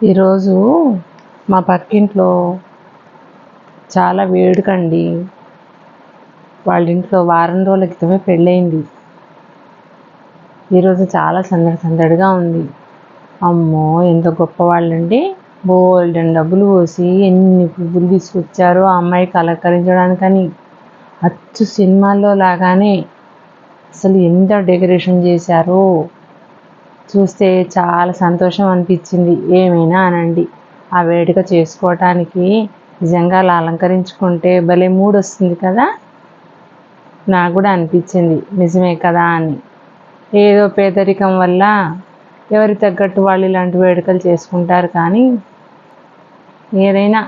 ఈరోజు మా పక్కింట్లో చాలా వేడుకండి. వాళ్ళ ఇంట్లో వారం రోజుల క్రితమే పెళ్ళయింది. ఈరోజు చాలా సందడి సందడిగా ఉంది. అమ్మో ఎంత గొప్పవాళ్ళండి బోల్డెన్ డబ్బులు పోసి ఎన్ని పువ్వులు తీసుకొచ్చారో ఆ అమ్మాయికి అలంకరించడానికని. అచ్చు సినిమాల్లో లాగానే అసలు ఎంత డెకరేషన్ చేశారో. చూస్తే చాలా సంతోషం అనిపించింది. ఏమైనా అనండి. ఆ వేడుక చేసుకోవటానికి నిజంగా అలా అలంకరించుకుంటే భలే మూడ్ వస్తుంది కదా? నాకు కూడా అనిపించింది. నిజమే కదా అని. ఏదో పేదరికం వల్ల ఎవరి తగ్గట్టు వాళ్ళు ఇలాంటి వేడుకలు చేసుకుంటారు కానీ ఏదైనా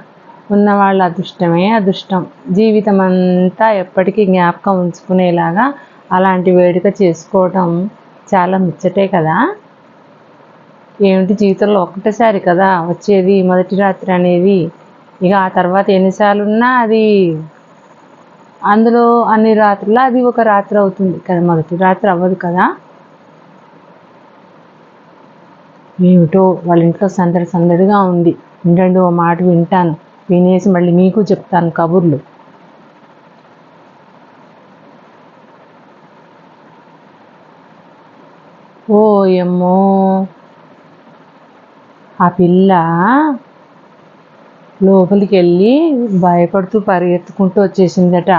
ఉన్న వాళ్ళ అదృష్టమే అదృష్టం. జీవితం అంతా ఎప్పటికీ జ్ఞాపకం ఉంచుకునేలాగా అలాంటి వేడుక చేసుకోవటం చాలా ముచ్చటే కదా? ఏమిటి జీవితంలో ఒక్కటేసారి కదా వచ్చేది మొదటి రాత్రి అనేది ఇక ఆ తర్వాత ఎన్నిసార్లు ఉన్నా అది అందులో అన్ని రాత్రుల్లో అది ఒక రాత్రి అవుతుంది కదా మొదటి రాత్రి అవ్వదు కదా? ఏమిటో వాళ్ళ ఇంట్లో సందడి సందడిగా ఉంది. ఉండండి ఓ మాట వింటాను. వినేసి మళ్ళీ మీకు చెప్తాను కబుర్లు. ఓ ఏమో ఆ పిల్ల లోపలికి వెళ్ళి భయపడుతూ పరిగెత్తుకుంటూ వచ్చేసిందట.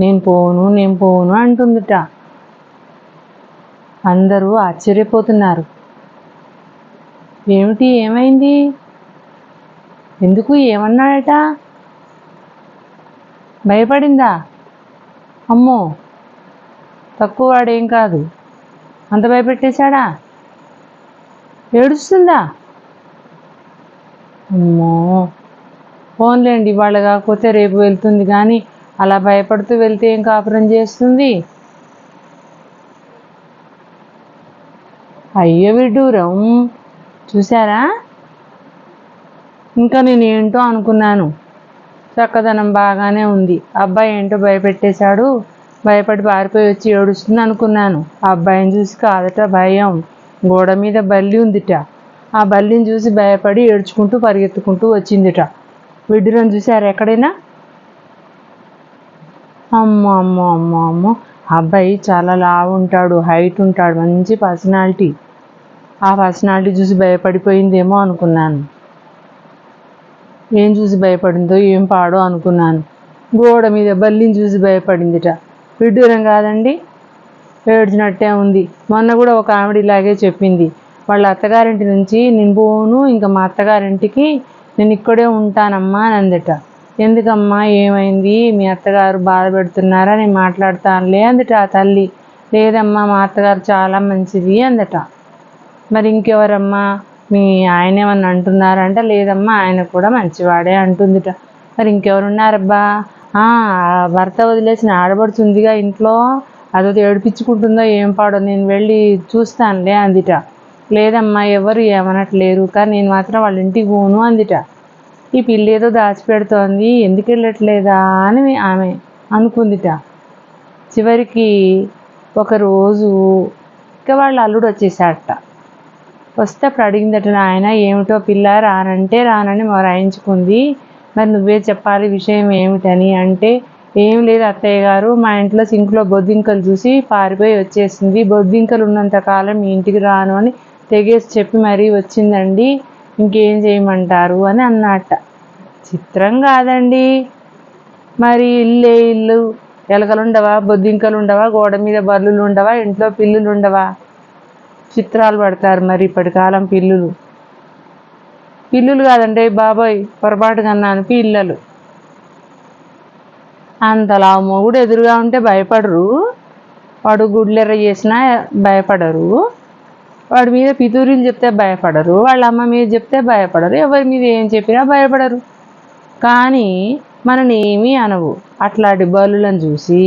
నేను పోను నేను పోను అంటుందిట. అందరూ ఆశ్చర్యపోతున్నారు. ఏమిటి ఏమైంది? ఎందుకు ఏమన్నాడట? భయపడిందా? అమ్మో తక్కువ వాడేం కాదు. అంత భయపెట్టేశాడా? ఏడుస్తుందా? అమ్మో. ఫోన్లేండి ఇవాళ కాకపోతే రేపు వెళ్తుంది కానీ అలా భయపడుతూ వెళ్తే ఏం కాపురం చేస్తుంది? అయ్యో విడ్డూరం. చూసారా ఇంకా నేను ఏంటో అనుకున్నాను. చక్కదనం బాగానే ఉంది. అబ్బాయి ఏంటో భయపెట్టేశాడు. భయపడి పారిపోయి వచ్చి ఏడుస్తుంది అనుకున్నాను ఆ అబ్బాయిని చూసి కాదట భయం. గోడ మీద బల్లి ఉందిట. ఆ బల్లిని చూసి భయపడి ఏడ్చుకుంటూ పరిగెత్తుకుంటూ వచ్చిందిట. విడ్డూరం చూశారు ఎక్కడైనా? అమ్మో అమ్మో అమ్మ అమ్మ. అబ్బాయి చాలా లావు ఉంటాడు హైట్ ఉంటాడు మంచి పర్సనాలిటీ. ఆ పర్సనాలిటీ చూసి భయపడిపోయిందేమో అనుకున్నాను. ఏం చూసి భయపడిందో ఏం పాడో అనుకున్నాను. గోడ మీద బల్లిని చూసి భయపడిందిట. విడ్డూరం కాదండి? ఏడ్చినట్టే ఉంది. మొన్న కూడా ఒక ఆవిడ ఇలాగే చెప్పింది. వాళ్ళ అత్తగారింటి నుంచి నేను పోను ఇంకా మా అత్తగారింటికి నేను ఇక్కడే ఉంటానమ్మా అని అందట. ఎందుకమ్మా ఏమైంది? మీ అత్తగారు బాధ పెడుతున్నారా? నేను మాట్లాడతానులే అందట ఆ తల్లి. లేదమ్మా మా అత్తగారు చాలా మంచిది అందట. మరి ఇంకెవరమ్మా? మీ ఆయన ఏమన్నా అంటున్నారంటే లేదమ్మా ఆయన కూడా మంచివాడే అంటుందిట. మరి ఇంకెవరున్నారబ్బా? భర్త వదిలేసిన ఆడబడుతుందిగా ఇంట్లో. అదో ఏడిపించుకుంటుందో ఏం పాడో నేను వెళ్ళి చూస్తానులే అందిట. లేదమ్మా ఎవరు ఏమనట్లేరు. కానీ నేను మాత్రం వాళ్ళ ఇంటికి పోను అందిట. ఈ పిల్ల ఏదో దాచిపెడుతోంది ఎందుకు వెళ్ళట్లేదా అని ఆమె అనుకుందిట. చివరికి ఒకరోజు ఇక వాళ్ళ అల్లుడు వచ్చేసాడట వస్తే అప్పుడు అడిగిందట నాయన ఏమిటో పిల్ల రానంటే రానని మరాయించుకుంది మరి నువ్వే చెప్పాలి విషయం ఏమిటని. అంటే ఏం లేదు అత్తయ్య గారు మా ఇంట్లో సింక్లో బొద్దింకలు చూసి పారిపోయి వచ్చేసింది. బొద్దింకలు ఉన్నంత కాలం మీ ఇంటికి రాను అని తెగేసి చెప్పి మరీ వచ్చిందండి. ఇంకేం చేయమంటారు అని అన్నట్ట. చిత్రం కాదండి. మరి ఇల్లే ఇల్లు. ఎలకలుండవా? ఉండవా బొద్దింకలు ఉండవా గోడ మీద బల్లులు ఉండవా ఇంట్లో పిల్లులు ఉండవా చిత్రాలు పడతారు మరి ఇప్పటి కాలం పిల్లులు. పిల్లులు కాదండి బాబాయ్ పొరపాటు కన్నాను పిల్లలు అంతలా మొగుడు ఎదురుగా ఉంటే భయపడరు. వాడు గుడ్లెర్ర చేసినా భయపడరు. వాడి మీద పితూరులు చెప్తే భయపడరు వాళ్ళ అమ్మ మీద చెప్తే భయపడరు ఎవరి మీద ఏం చెప్పినా భయపడరు. కానీ మనని ఏమీ అనవు. అట్లాంటి బలులను చూసి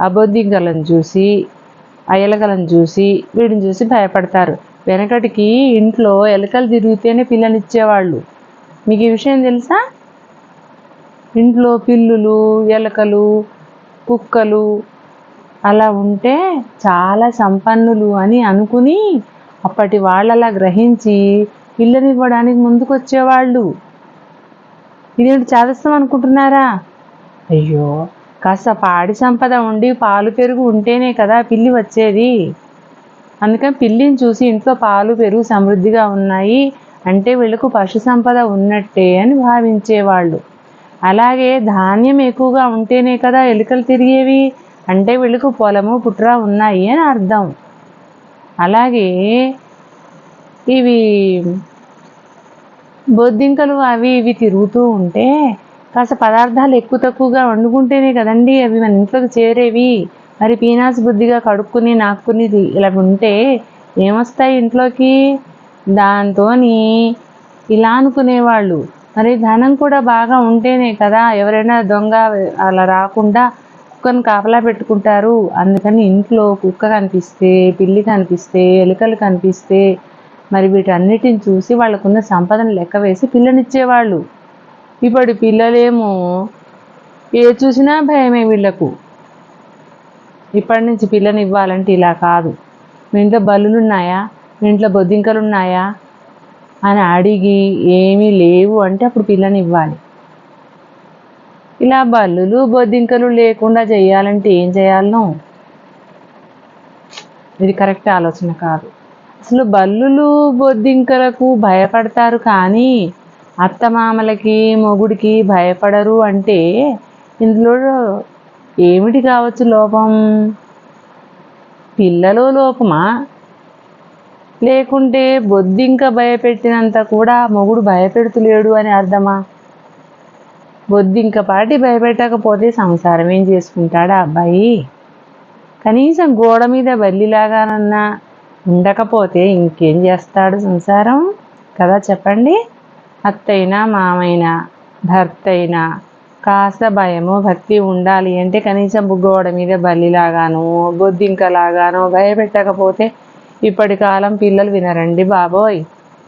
అబద్ధికలను చూసి ఆ ఎలకలను చూసి వీడిని చూసి భయపడతారు. వెనకటికి ఇంట్లో ఎలకలు తిరిగితేనే పిల్లనిచ్చేవాళ్ళు మీకు ఈ విషయం తెలుసా? ఇంట్లో పిల్లులు ఎలకలు కుక్కలు అలా ఉంటే చాలా సంపన్నులు అని అనుకుని అప్పటి వాళ్ళలా గ్రహించి పిల్లనివ్వడానికి ముందుకు వచ్చేవాళ్ళు ఇదేంటి చేదస్తాం అనుకుంటున్నారా? అయ్యో కాస్త పాడి సంపద ఉండి పాలు పెరుగు ఉంటేనే కదా పిల్లి వచ్చేది. అందుకని పిల్లిని చూసి ఇంట్లో పాలు పెరుగు సమృద్ధిగా ఉన్నాయి అంటే వీళ్ళకు పశు సంపద ఉన్నట్టే అని భావించేవాళ్ళు. అలాగే ధాన్యం ఎక్కువగా ఉంటేనే కదా ఎలుకలు తిరిగేవి అంటే వీళ్ళకు పొలము పుట్ర ఉన్నాయి అని అర్థం. అలాగే ఇవి బొద్దింకలు అవి ఇవి తిరుగుతూ ఉంటే కాస్త పదార్థాలు ఎక్కువ తక్కువగా వండుకుంటేనే కదండి అవి మన ఇంట్లోకి చేరేవి. మరి పీనాస్ బుద్ధిగా కడుక్కుని నాక్కుని ఇలా ఉంటే ఏమొస్తాయి ఇంట్లోకి? దాంతో ఇలా అనుకునేవాళ్ళు. మరి ధనం కూడా బాగా ఉంటేనే కదా ఎవరైనా దొంగ అలా రాకుండా కుక్కను కాపలా పెట్టుకుంటారు. అందుకని ఇంట్లో కుక్క కనిపిస్తే పిల్లి కనిపిస్తే ఎలుకలు కనిపిస్తే మరి వీటన్నిటిని చూసి వాళ్ళకున్న సంపదను లెక్క వేసి పిల్లనిచ్చేవాళ్ళు. ఇప్పటి పిల్లలేమో ఏ చూసినా భయమే వీళ్ళకు. ఇప్పటి నుంచి పిల్లని ఇవ్వాలంటే ఇలా కాదు. మీ ఇంట్లో బల్లులు ఉన్నాయా మీ ఇంట్లో బొద్దింకలు ఉన్నాయా అని అడిగి ఏమీ లేవు అంటే అప్పుడు పిల్లని ఇవ్వాలి ఇలా బల్లులు బొద్దింకలు లేకుండా చేయాలంటే ఏం చేయాలనో? ఇది కరెక్ట్ ఆలోచన కాదు. అసలు బల్లులు బొద్దింకలకు భయపడతారు కానీ అత్తమామలకి మొగుడికి భయపడరు అంటే ఇందులో ఏమిటి కావచ్చు లోపం? పిల్లలో లోపమా? లేకుంటే బొద్దింక భయపెట్టినంత కూడా మొగుడు భయపెడుతులేడు అని అర్థమా? బొద్దింక పాటి భయపెట్టకపోతే సంసారం ఏం చేసుకుంటాడా అబ్బాయి? కనీసం గోడ మీద బల్లిలాగానన్నా ఉండకపోతే ఇంకేం చేస్తాడు సంసారం? కదా చెప్పండి. అత్తైనా మామైనా భర్త అయినా కాస్త భయము భక్తి ఉండాలి అంటే కనీసం గోడ మీద బల్లిలాగానో బొద్దింకలాగానో భయపెట్టకపోతే ఇప్పటి కాలం పిల్లలు వినరండి బాబోయ్.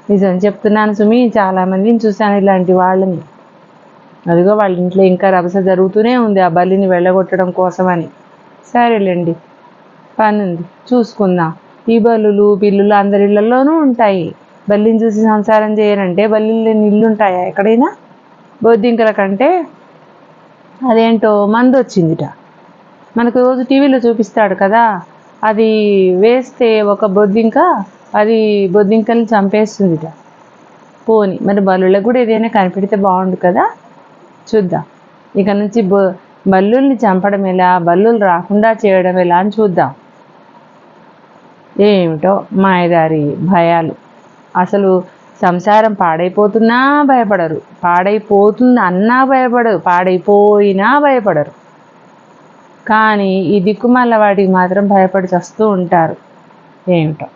నిజం చెప్తున్నాను సుమి చాలామందిని చూశాను ఇలాంటి వాళ్ళని. అదిగో వాళ్ళ ఇంట్లో ఇంకా రభస జరుగుతూనే ఉంది ఆ బల్లిని వెళ్ళగొట్టడం కోసమని. సరేలేండి. పని ఉంది చూసుకుందాం. ఈ బల్లులు పిల్లులు అందరి ఇళ్ళలోనూ ఉంటాయి. బల్లిని చూసి సంసారం చేయనంటే బల్లిలు లేని ఇల్లు ఉంటాయా ఎక్కడైనా? బొద్దింకల కంటే అదేంటో మందు వచ్చిందిట మనకు రోజు టీవీలో చూపిస్తాడు కదా. అది వేస్తే ఒక బొద్దింక అది బొద్దింకల్ని చంపేస్తుందిట. పోని మరి బలులకు కూడా ఏదైనా కనిపెడితే బాగుండు కదా? చూద్దాం. ఇక నుంచి బల్లుల్ని చంపడం ఎలా బల్లులు రాకుండా చేయడం ఎలా అని చూద్దాం. ఏమిటో మాయదారి భయాలు. అసలు సంసారం పాడైపోతున్నా భయపడరు. పాడైపోతుంది అన్నా భయపడరు. పాడైపోయినా భయపడరు. కానీ ఈ దిక్కుమల్ల వాటికి మాత్రం భయపడి చస్తూ ఉంటారు. ఏమిటో.